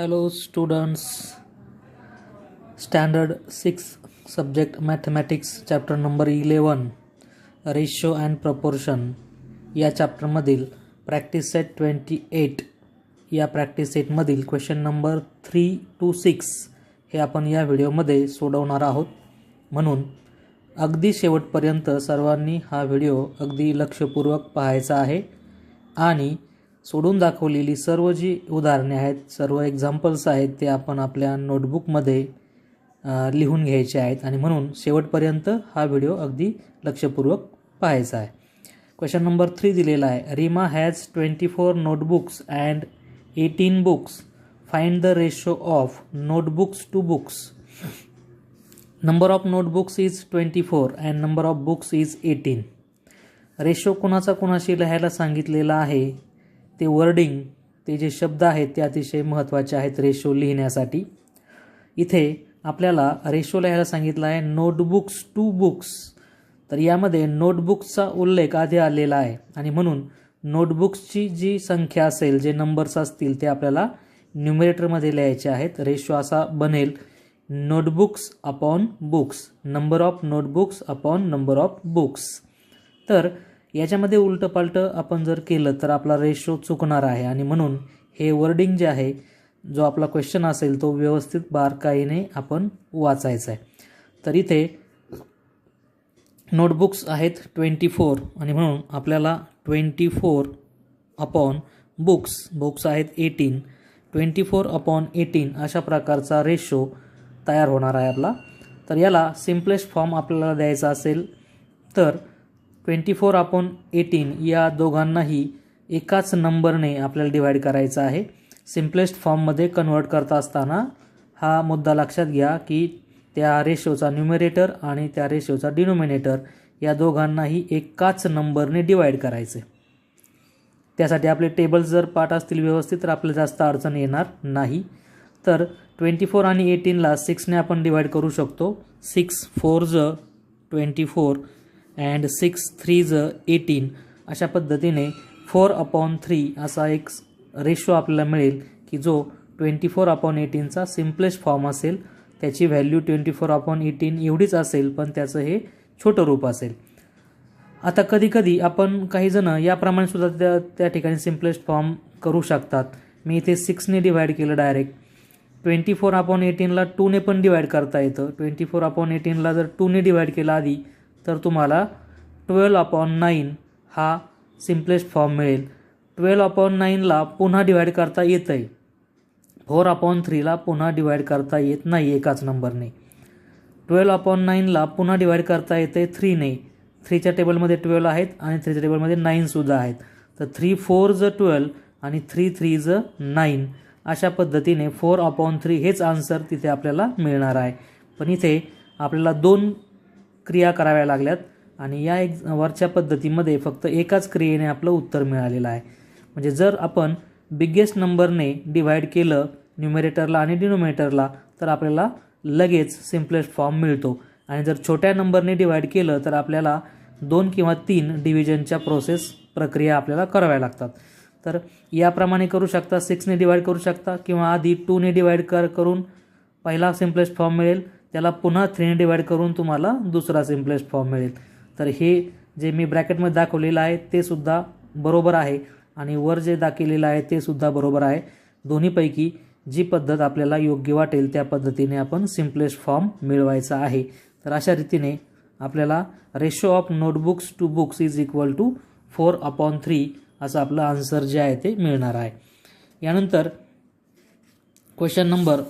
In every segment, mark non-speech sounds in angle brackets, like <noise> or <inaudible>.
Hello students, Standard 6 Subject Mathematics Chapter number 11 Ratio and Proportion. या चॅप्टरमधील practice set twenty eight या practice सेटमधील question number three two six हे आपण या व्हिडिओमध्ये सोडवणार आहोत. म्हणून अगदी शेवटपर्यंत सर्वांनी हा व्हिडिओ अगदी लक्षपूर्वक पाहायचा आहे. आणि सोडून दाखवलेली सर्व जी उदाहरणे आहेत सर्व एक्झाम्पल्स आहेत ते आपण आपल्या नोटबुकमध्ये लिहून घ्यायचे आहेत. आणि म्हणून शेवटपर्यंत हा व्हिडिओ अगदी लक्षपूर्वक पाहायचा आहे. क्वेश्चन नंबर थ्री दिलेला आहे. Reema has twenty four notebooks and eighteen books find the ratio of notebooks to books number of notebooks is twenty four and number of books is eighteen ratio कोणाचा कोणाशी लिहायला सांगितलेला आहे? ते wording ते जे शब्द आहेत ते अतिशय महत्त्वाचे आहेत रेशो लिहिण्यासाठी. इथे आपल्याला रेशो लिहायला सांगितलं आहे नोटबुक्स टू बुक्स तर यामध्ये नोटबुक्सचा उल्लेख आधी आलेला आहे. आणि म्हणून नोटबुक्सची जी संख्या असेल जे नंबर्स असतील ते आपल्याला न्युमिरेटरमध्ये लिहायचे आहेत. रेशो असा बनेल notebooks upon books number of notebooks upon number of books तर याच्यामध्ये उलटं पालटं आपण जर केलं तर आपला रेशो चुकणार आहे. आणि म्हणून हे वर्डिंग जे आहे जो आपला क्वेश्चन असेल तो व्यवस्थित बारकाईने आपण वाचायचा आहे. तर इथे नोटबुक्स आहेत ट्वेंटी फोर आणि म्हणून आपल्याला twenty four upon books books आहेत eighteen twenty four upon eighteen अशा प्रकारचा रेशो तयार होणार आहे आपला. तर याला सिम्पलेस्ट फॉर्म आपल्याला द्यायचा असेल तर ट्वेंटी फोर अपॉन एटीन या दोघांनाही एकाच नंबरने आपल्याला डिवाईड करायचा आहे. सिम्पलेस्ट फॉर्ममध्ये कन्वर्ट करता असताना हा मुद्दा लक्षात घ्या की त्या रेशोचा न्युमिरेटर आणि त्या रेशोचा डिनोमिनेटर या दोघांनाही एकाच नंबरने डिवाईड करायचे त्यासाठी आपले टेबल्स जर पाठ असतील व्यवस्थित तर आपल्याला जास्त अडचण येणार नाही. तर ट्वेंटी फोर आणि एटीनला सिक्सने आपण डिवाईड करू शकतो. सिक्स फोर ज twenty four and six three ज एटीन अशा पद्धतीने फोर अपॉन थ्री असा एक रेशो आपल्याला मिळेल की जो ट्वेंटी फोर अपॉन एटीनचा सिम्पलेस्ट फॉर्म असेल. त्याची value twenty four upon eighteen एवढीच असेल पण त्याचं हे छोटं रूप असेल. आता कधीकधी आपण काहीजणं याप्रमाणे सुद्धा त्या त्या ठिकाणी सिम्पलेस्ट फॉर्म करू शकतात. मी इथे सिक्सने डिवाईड केलं डायरेक्ट ट्वेंटी फोर अपॉन एटीनला टूने पण डिवाईड करता येतं. ट्वेंटी फोर अपॉन एटीनला जर टूने डिवाईड केला आधी तर तुम्हाला ट्वेल्व अपॉन नाईन हा सिम्पलेस्ट फॉर्म मिळेल. ट्वेल्व अपॉन नाईनला पुन्हा डिवाईड करता येतं आहे फोर अपॉन थ्रीला पुन्हा डिवाईड करता येत नाही एकाच नंबरने ट्वेल्व अपॉन नाईनला पुन्हा डिवाईड करता येते थ्रीने थ्रीच्या टेबलमध्ये ट्वेल्व आहेत आणि थ्रीच्या टेबलमध्ये नाईनसुद्धा आहेत. तर थ्री फोर ज ट्वेल्व आणि थ्री थ्री ज नाईन अशा पद्धतीने फोर अपॉन थ्री हेच आन्सर तिथे आपल्याला मिळणार आहे. पण इथे आपल्याला दोन क्रिया कराव्या लागल्यात. आणि या एक वरच्या पद्धतीमध्ये फक्त एकाच क्रियेने आपलं उत्तर मिळालेलं आहे. म्हणजे जर आपण बिगेस्ट नंबरने डिव्हाइड केलं न्युमेरेटरला आणि डिनोमिनेटरला तर आपल्याला लगेच सिम्पलेस्ट फॉर्म मिळतो. आणि जर छोट्या नंबरने डिवाईड केलं तर आपल्याला दोन किंवा तीन डिव्हिजनच्या प्रोसेस प्रक्रिया आपल्याला कराव्या लागतात. तर याप्रमाणे करू शकता सिक्सने डिवाईड करू शकता किंवा आधी टूने डिवाईड कर करून पहिला सिम्पलेस्ट फॉर्म मिळेल. त्याला पुन्हा थ्रीने डिवाईड करून तुम्हाला दुसरा सिम्पलेस्ट फॉर्म मिळेल. तर हे जे मी ब्रॅकेटमध्ये दाखवलेलं आहे ते सुद्धा बरोबर आहे. आणि वर जे दाखवलेलं आहे ते सुद्धा बरोबर आहे. दोन्हीपैकी जी पद्धत आपल्याला योग्य वाटेल त्या पद्धतीने आपण सिम्पलेस्ट फॉर्म मिळवायचा आहे. तर अशा रीतीने आपल्याला ratio of notebooks to books is equal to four upon three असं आपलं आन्सर जे आहे ते मिळणार आहे. यानंतर क्वेश्चन नंबर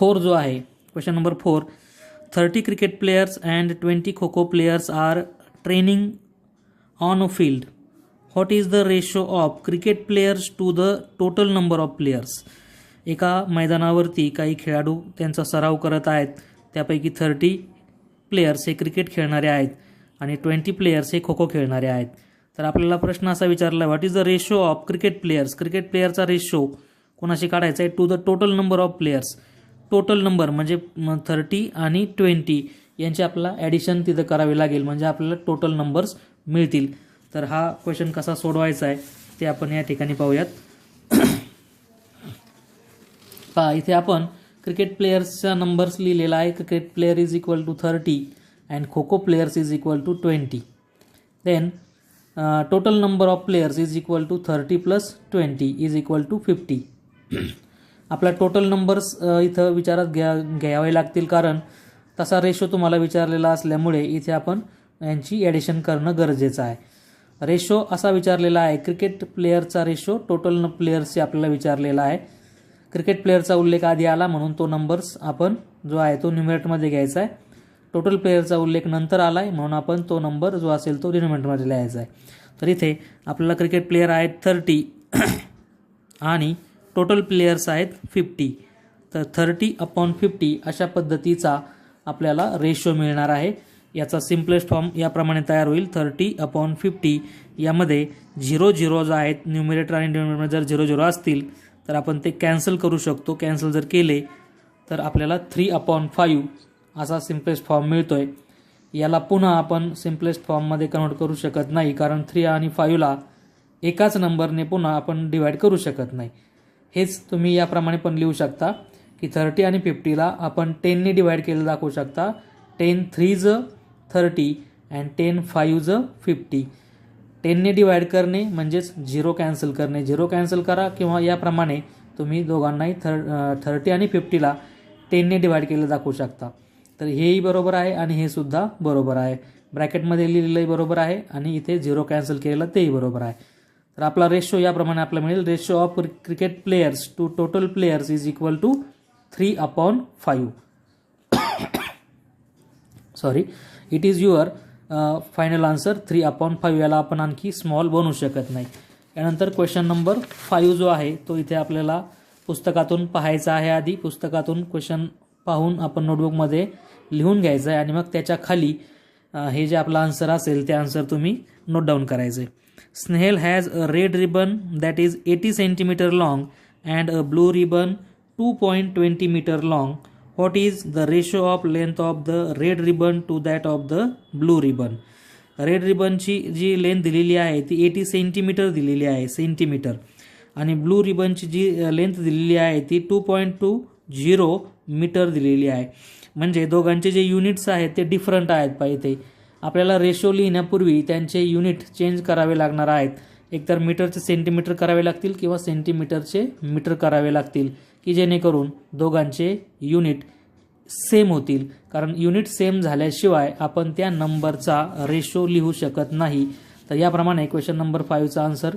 फोर जो आहे question number four thirty cricket players and twenty kho kho players are training on a field what is the ratio of cricket players to the total number of players एका मैदानावरती काही खेळाडू त्यांचा सराव करत आहेत. त्यापैकी थर्टी प्लेयर्स हे क्रिकेट खेळणारे आहेत आणि ट्वेंटी प्लेयर्स हे खो खो खेळणारे आहेत. तर आपल्याला प्रश्न असा विचारला what is the ratio of cricket players cricket प्लेयरचा ratio कोणाशी काढायचा आहे? To the total number of players total number म्हणजे थर्टी आणि ट्वेंटी यांची आपल्याला ॲडिशन तिथं करावी लागेल. म्हणजे आपल्याला टोटल नंबर्स मिळतील. तर हा क्वेश्चन कसा सोडवायचा आहे ते आपण या ठिकाणी पाहूयात. <clears throat> पहा इथे आपण क्रिकेट प्लेयर्सचा नंबर्स लिहिलेला आहे. Cricket player is equal to thirty and kho kho players is equal to twenty then total number of players is equal to thirty plus twenty is equal to fifty आपला total numbers इथं विचारात घ्या घ्यावे लागतील कारण तसा ratio तुम्हाला विचारलेला असल्यामुळे इथे आपण यांची ॲडिशन करणं गरजेचं आहे. रेशो असा विचारलेला आहे क्रिकेट प्लेयरचा रेशो टोटल न आपल्याला विचारलेला आहे. क्रिकेट प्लेयरचा उल्लेख आधी आला म्हणून तो नंबर्स आपण जो आहे तो न्युमिरेटमध्ये घ्यायचा आहे. टोटल प्लेयरचा उल्लेख नंतर आला आहे म्हणून आपण तो नंबर जो असेल तो डिनोमिनेटमध्ये लिहायचा आहे. तर इथे आपल्याला क्रिकेट प्लेयर आहेत थर्टी <coughs> आणि टोटल प्लेयर्स आहेत फिफ्टी तर थर्टी अपॉन फिफ्टी अशा पद्धतीचा आपल्याला रेशो मिळणार आहे. याचा सिम्पलेस्ट फॉर्म याप्रमाणे तयार होईल. थर्टी अपॉन फिफ्टी यामध्ये झिरो झिरो जो आहेत न्युमिरेटर आणि डिनोमिनेटर जर झिरो झिरो असतील तर आपण ते कॅन्सल करू शकतो. कॅन्सल जर केले तर आपल्याला थ्री अपॉन फाईव्ह असा सिम्पलेस्ट फॉर्म मिळतो आहे याला पुन्हा आपण सिम्पलेस्ट फॉर्ममध्ये कन्वर्ट करू शकत नाही कारण थ्री आणि फाईव्हला एकाच नंबरने पुन्हा आपण डिवाईड करू शकत नाही. हेच तुम्ही याप्रमाणे पण लिहू शकता की थर्टी आणि फिफ्टीला आपण टेनने डिवाईड केलं दाखवू शकता. Ten threes thirty and ten fives fifty टेनने divide करणे म्हणजेच झिरो कॅन्सल करणे. झिरो कॅन्सल करा किंवा याप्रमाणे तुम्ही दोघांनाही थर थर्टी आणि फिफ्टीला टेनने डिवाईड केलं दाखवू शकता. तर हेही बरोबर आहे आणि हे सुद्धा बरोबर आहे. ब्रॅकेटमध्ये लिहिलेलंही बरोबर आहे आणि इथे झिरो कॅन्सल केलेलं तेही बरोबर आहे. तर आपला रेशो याप्रमाणे आपला मिळेल. Ratio of cricket players to total players is equal to three upon five sorry it is your final answer three upon five याला आपण आणखी स्मॉल बनवू शकत नाही. यानंतर क्वेश्चन नंबर फाईव्ह जो आहे तो इथे आपल्याला पुस्तकातून पाहायचा आहे आधी. पुस्तकातून क्वेश्चन पाहून आपण नोटबुकमध्ये लिहून घ्यायचं आहे आणि मग त्याच्याखाली uh, हे जे आपलं आन्सर असेल ते आन्सर तुम्ही नोट डाऊन करायचं आहे Snehal has a red ribbon that is eighty centimetre long and a blue ribbon two point twenty metre long what is the ratio of length of the red ribbon to that of the blue ribbon red रिबनची जी length दिलेली आहे ती eighty centimetre दिलेली आहे centimetre आणि blue रिबनची जी length दिलेली आहे ती two point two zero metre दिलेली आहे. म्हणजे दोघांचे जे युनिट्स आहेत ते डिफरंट आहेत पाहिजे आपल्याला रेशो लिहिण्यापूर्वी त्यांचे युनिट चेंज करावे लागणार आहेत. एकतर मीटरचे सेंटीमीटर करावे लागतील किंवा सेंटीमीटरचे मीटर करावे लागतील की जेणेकरून दोघांचे युनिट सेम होतील. कारण युनिट सेम झाल्याशिवाय आपण त्या नंबरचा रेशो लिहू शकत नाही. तर याप्रमाणे क्वेश्चन नंबर फाईव्हचा आन्सर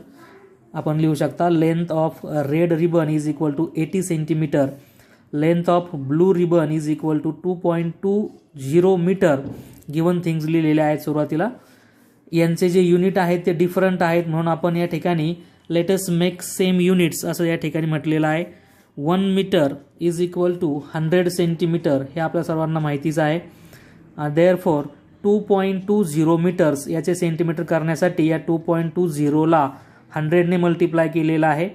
आपण लिहू शकता. Length of red ribbon is equal to eighty centimetre length of blue ribbon is equal to two point two zero metre given things लिहिलेले आहेत सुरुवातीला. यांचे जे युनिट आहेत ते डिफरंट आहेत. म्हणून आपण या ठिकाणी लेटेस्ट मेक सेम युनिट्स असं या ठिकाणी म्हटलेलं आहे. One metre is equal to hundred centimetre हे आपल्या सर्वांना माहितीच आहे. Therefore two point two zero metres याचे सेंटीमीटर करण्यासाठी या टू पॉईंट टू झिरोला हंड्रेडने मल्टिप्लाय केलेला आहे.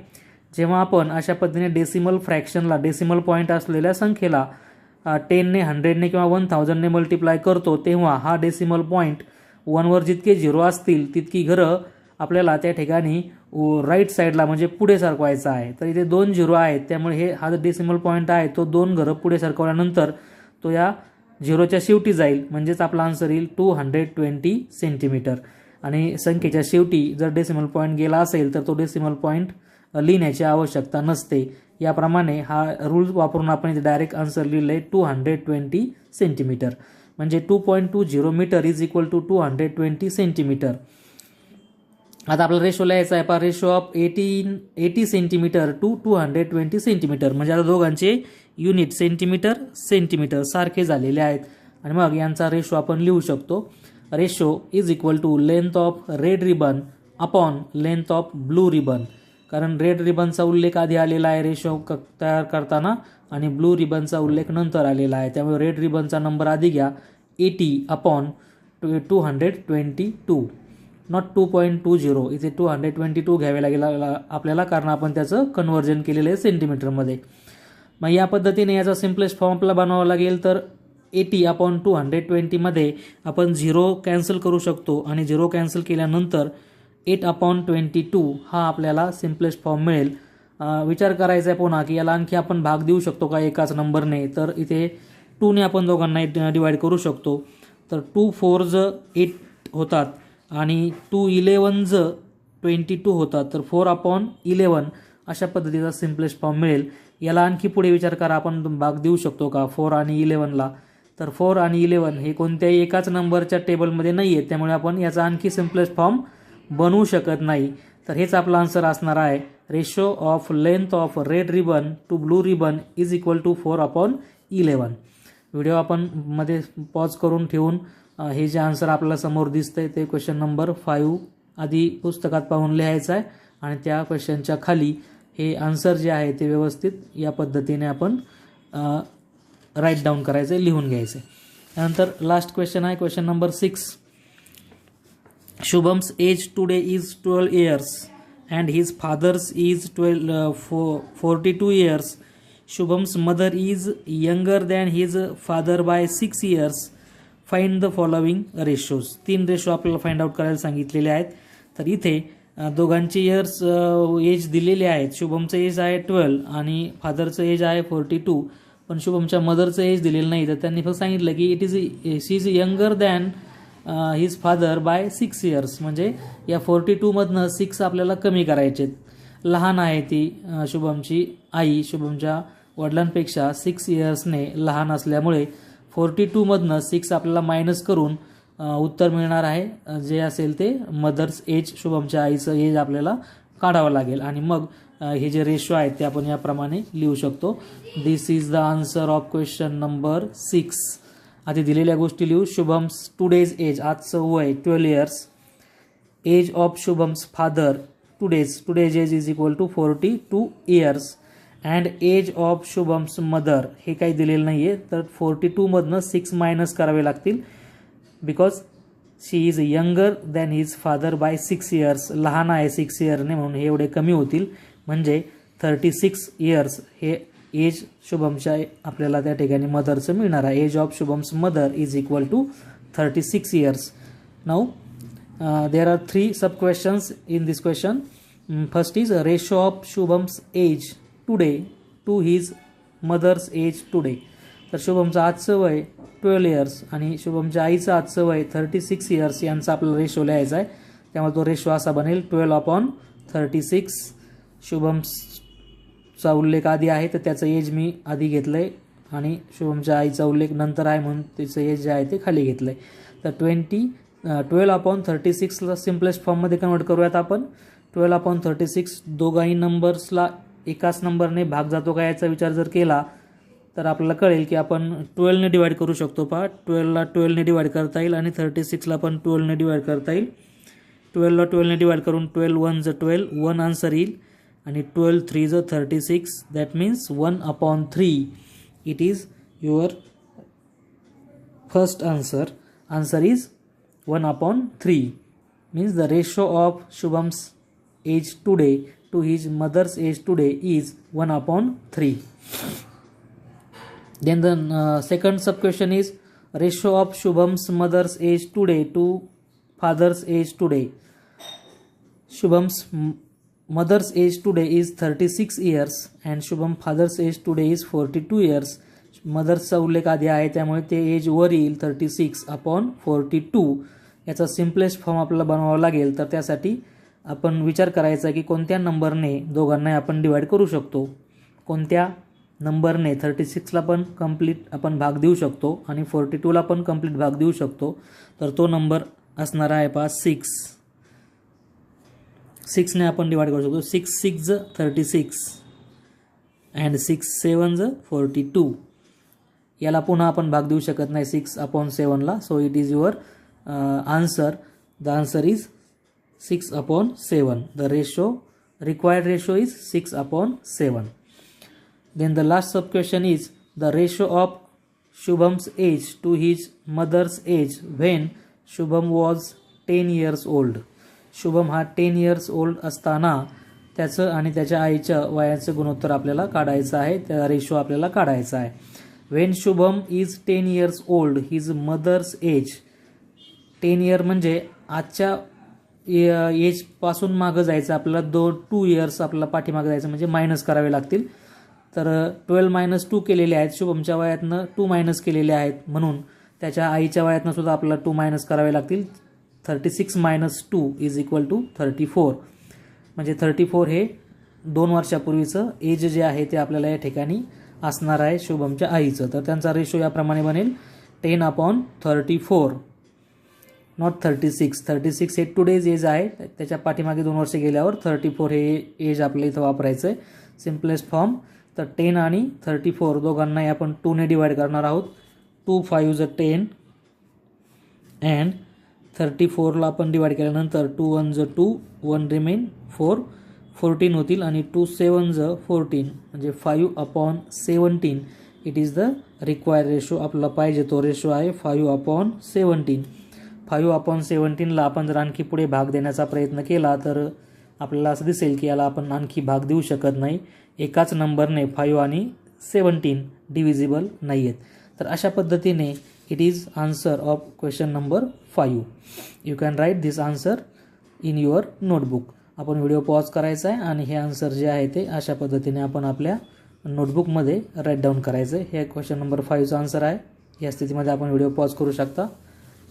जेव्हा आपण अशा पद्धतीने डेसिमल फ्रॅक्शनला डेसिमल पॉईंट असलेल्या संख्येला टेनने हंड्रेडने किंवा वन थाउजंडने मल्टिप्लाय करतो तेव्हा हा डेसिमल पॉईंट वनवर जितके झिरो असतील तितकी घरं आपल्याला त्या ठिकाणी राईट साईडला म्हणजे पुढे सरकवायचा आहे. तर इथे दोन झिरो आहेत त्यामुळे हे हा जो डेसिमल पॉईंट आहे तो दोन घरं पुढे सरकवल्यानंतर तो या झिरोच्या शेवटी जाईल. म्हणजेच आपला आन्सर येईल टू हंड्रेड ट्वेंटी सेंटीमीटर आणि संख्येच्या शेवटी जर डेसिमल पॉईंट गेला असेल तर तो डेसिमल पॉईंट लिहिण्याची आवश्यकता नसते. याप्रमाणे हा रूल वापरून आपण इथे डायरेक्ट आन्सर लिहिलं आहे टू हंड्रेड ट्वेंटी सेंटीमीटर म्हणजे two point two zero metre is equal to two hundred twenty centimetre आता आपला रेशो लिहायचा आहे. पा ratio of eighteen eighty centimetre to two hundred twenty centimetre म्हणजे आता दोघांचे युनिट सेंटीमीटर सेंटीमीटर सारखे झालेले आहेत. आणि मग यांचा रेशो आपण लिहू शकतो. Ratio is equal to length of red ribbon upon length of blue ribbon कारण रेड रिबनचा उल्लेख आधी आलेला आहे रेशो क तयार करताना आणि ब्लू रिबनचा उल्लेख नंतर आलेला आहे. त्यामुळे रेड रिबनचा नंबर आधी घ्या. Eighty upon two two hundred twenty two not two point two zero इथे टू हंड्रेड ट्वेंटी टू घ्यावे लागेल आपल्याला कारण आपण त्याचं कन्व्हर्जन केलेलं आहे सेंटीमीटरमध्ये मग या पद्धतीने याचा सिम्पलेस्ट फॉर्म आपल्याला बनवावा लागेल. तर एटी अपॉन टू हंड्रेड ट्वेंटीमध्ये आपण झिरो कॅन्सल करू शकतो आणि झिरो कॅन्सल केल्यानंतर एट अपॉन ट्वेंटी टू हा आपल्याला सिम्पलेस्ट फॉर्म मिळेल. विचार करायचा आहे पुन्हा की याला आणखी आपण भाग देऊ शकतो का एकाच नंबरने? तर इथे टूने आपण दोघांना डिवाईड करू शकतो. तर टू फोरज एट होतात आणि टू इलेवन्ज ट्वेंटी टू होतात. तर फोर अपॉन इलेवन अशा पद्धतीचा सिम्पलेस्ट फॉर्म मिळेल. याला आणखी पुढे विचार करा आपण भाग देऊ शकतो का? फोर आणि इलेवनला तर फोर आणि इलेवन हे कोणत्याही एकाच नंबरच्या टेबलमध्ये नाही आहेत त्यामुळे आपण याचा आणखी सिम्पलेस्ट फॉर्म बनवू शकत नाही. तर हेच आपला आन्सर असणार आहे. Ratio of length of red ribbon to blue ribbon is equal to four upon eleven video आपण मध्ये पॉज करून ठेवून हे जे आन्सर आपल्याला समोर दिसतंय ते क्वेश्चन नंबर फाईव्ह आधी पुस्तकात पाहून लिहायचं आहे. आणि त्या क्वेश्चनच्या खाली हे आन्सर जे आहे ते व्यवस्थित या पद्धतीने आपण राईट डाऊन करायचं लिहून घ्यायचं त्यानंतर लास्ट क्वेश्चन आहे question number six Shubham's age today is 12 years and his father's is 12 uh, fo- 42 years. Shubham's mother is younger than his father by 6 years. Find the following ratios. तीन ratio आपल्याला find out करायला सांगितलेले आहेत. तर इथे दोघांचे years age दिलेले आहेत. शुभमचं एज आहे ट्वेल्व आणि फादरचं एज आहे फोर्टी टू पण शुभमच्या मदरचं एज दिलेलं नाही. तर त्यांनी फक्त सांगितलं की it is she is younger than his father by six years म्हणजे या फोर्टी टूमधनं सिक्स आपल्याला कमी करायचे. लहान आहे ती शुभमची आई शुभमच्या वडिलांपेक्षा सिक्स इयर्सने लहान असल्यामुळे फोर्टी टूमधनं सिक्स आपल्याला मायनस करून उत्तर मिळणार आहे. जे असेल ते मदर्स एज शुभमच्या आईचं एज आपल्याला काढावं लागेल. आणि मग हे जे रेशो आहेत ते आपण याप्रमाणे लिहू शकतो. This is the answer of question number six आधी दिलेल्या गोष्टी लिहू. शुभम्स टुडेज एज आजचं वय twelve years age of Shubham's father today's today's age is equal to forty two years and age of Shubham's mother हे काही दिलेलं नाही आहे तर फोर्टी टूमधनं सिक्स मायनस करावे लागतील. Because she is younger than his father by six years लहान आहे सिक्स इयरने म्हणून हे एवढे कमी होतील. म्हणजे थर्टी सिक्स इयर्स हे एज शुभमच्या आपल्याला त्या ठिकाणी मदरचं मिळणार आहे. Age of Shubham's mother is equal to thirty six years now there are three sub questions in this question first is ratio of Shubham's age today to his mother's age today तर शुभमचं आजचं वय twelve years आणि शुभमच्या आईचं आजचं वय thirty six years यांचा आपल्याला रेशो लिहायचा आहे. त्यामुळे तो रेशो असा बनेल twelve upon thirty six Shubham's चा उल्लेख आधी आहे तर त्याचं एज मी आधी घेतलं आहे आणि शुभमच्या आईचा उल्लेख नंतर आहे म्हणून त्याचं एज जे आहे ते खाली घेतलं आहे तर ट्वेंटी ट्वेल्व अपॉन थर्टी सिक्सला सिम्पलेस्ट फॉर्ममध्ये कन्वर्ट करूयात आपण. ट्वेल्व अपॉन थर्टी सिक्स दोघाही नंबर्सला एकाच नंबरने भाग जातो का याचा विचार जर केला तर आपल्याला कळेल की आपण ट्वेल्वने डिवाईड करू शकतो पहा. ट्वेल्वला ट्वेल्वने डिवाईड करता येईल आणि थर्टी सिक्सला पण ट्वेल्वने डिवाईड करता येईल. ट्वेल्वला ट्वेल्वने डिवाईड करून ट्वेल्व वन जर ट्वेल्व वन आन्सर येईल. and 12 3 is 36 that means 1 upon 3 it is your first answer. Answer is 1 upon 3 means the ratio of shubham's age today to his mother's age today is 1 upon 3 then the uh, second sub question is ratio of shubham's mother's age today to father's age today. Shubham's mother's age today is 36 years and Shubham father's age today is 42 years. मदर्सचा उल्लेख आधी आहे त्यामुळे ते age वर येईल thirty six upon forty two याचा simplest form आपल्याला बनवावा लागेल तर त्यासाठी आपण विचार करायचा की कोणत्या नंबरने दोघांनाही आपण डिवाईड करू शकतो? कोणत्या नंबरने थर्टी सिक्सला पण कंप्लीट आपण भाग देऊ शकतो आणि फोर्टी टूला पण कंप्लीट भाग देऊ शकतो? तर तो नंबर असणार आहे पास सिक्स सिक्सने आपण डिवाईड करू शकतो. Six six thirty six. And six seven ज फोर्टी टू. याला पुन्हा आपण भाग देऊ शकत नाही. Six upon सेवनला so it is your answer the answer is six upon seven. The ratio required ratio is six upon seven. Then the last sub question is the ratio of shubham's age to his mother's age when shubham was 10 years old. Shubham हा ten years old असताना त्याचं आणि त्याच्या आईच्या वयाचं गुणोत्तर आपल्याला काढायचं आहे त्या रेशो आपल्याला काढायचा आहे. When Shubham is ten years old his mother's age ten year म्हणजे आजच्या एजपासून मागं जायचं आपल्याला दो टू इयर्स आपल्याला पाठीमागं जायचं म्हणजे मायनस करावे लागतील. तर ट्वेल्व मायनस टू केलेले आहेत शुभमच्या वयातनं टू मायनस केलेले आहेत म्हणून त्याच्या आईच्या वयातनं सुद्धा आपल्याला टू मायनस करावे लागतील. Thirty six minus two is equal to thirty four. म्हणजे थर्टी फोर हे दोन वर्षापूर्वीचं एज जे आहे ते आपल्याला या ठिकाणी असणार आहे शुभमच्या आईचं. तर त्यांचा रेशो याप्रमाणे बनेल ten upon thirty four not thirty six. Thirty six हे टुडेज एज आहे. त्याच्या पाठीमागे दोन वर्ष गेल्यावर थर्टी फोर हे एज आपल्या इथं वापरायचं आहे सिम्पलेस्ट फॉर्म तर टेन आणि थर्टी फोर दोघांनाही आपण टूने डिवाईड करणार आहोत. टू फाईव्ह ज टेन अँड थर्टी फोरला आपण डिवाईड केल्यानंतर टू वन ज two one remain four fourteen होतील आणि टू सेवन ज फोर्टीन म्हणजे five upon seventeen it is the require ratio आपला पाहिजे तो रेशो आहे five upon seventeen five upon सेवन्टीनला आपण जर आणखी पुढे भाग देण्याचा प्रयत्न केला तर आपल्याला असं दिसेल की याला आपण आणखी भाग देऊ शकत नाही. एकाच नंबरने फाईव्ह आणि सेवन्टीन डिव्हिजिबल नाही आहेत तर अशा पद्धतीने it is answer of question number five you can write this answer in your notebook आपण व्हिडिओ पॉज करायचा आहे आणि हे आन्सर जे आहे ते अशा पद्धतीने आपण आपल्या नोटबुकमध्ये राईट डाऊन करायचं आहे. हे क्वेश्चन नंबर फाईव्हचं आन्सर आहे. या स्थितीमध्ये आपण व्हिडिओ पॉज करू शकता.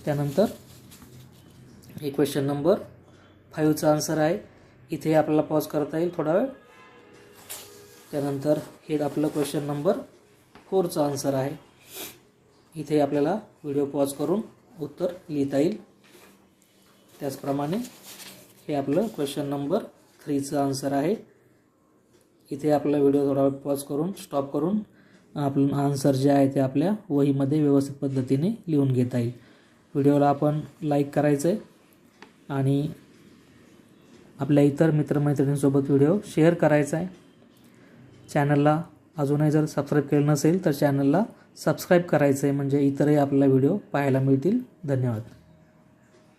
त्यानंतर हे क्वेश्चन नंबर फाईव्हचं आन्सर आहे. इथे आपल्याला पॉज करता येईल थोडा वेळ. त्यानंतर हे आपलं क्वेश्चन नंबर फोरचं आन्सर आहे. इथे आपल्याला व्हिडिओ पॉज करून उत्तर लिहिता येईल. त्याचप्रमाणे हे आपलं क्वेश्चन नंबर थ्रीचं आन्सर आहे. इथे आपला व्हिडिओ थोडा वेळ पॉज करून स्टॉप करून आपलं आन्सर जे आहे ते आपल्या वहीमध्ये व्यवस्थित पद्धतीने लिहून घेता येईल. व्हिडिओला आपण लाईक करायचं आहे आणि आपल्या इतर मित्रमैत्रिणींसोबत व्हिडिओ शेअर करायचा आहे चॅनलला अजूनही जर सबस्क्राईब केलं नसेल तर चॅनलला सबस्क्राईब करायचं आहे म्हणजे इतरही आपल्याला व्हिडिओ पाहायला मिळतील. धन्यवाद.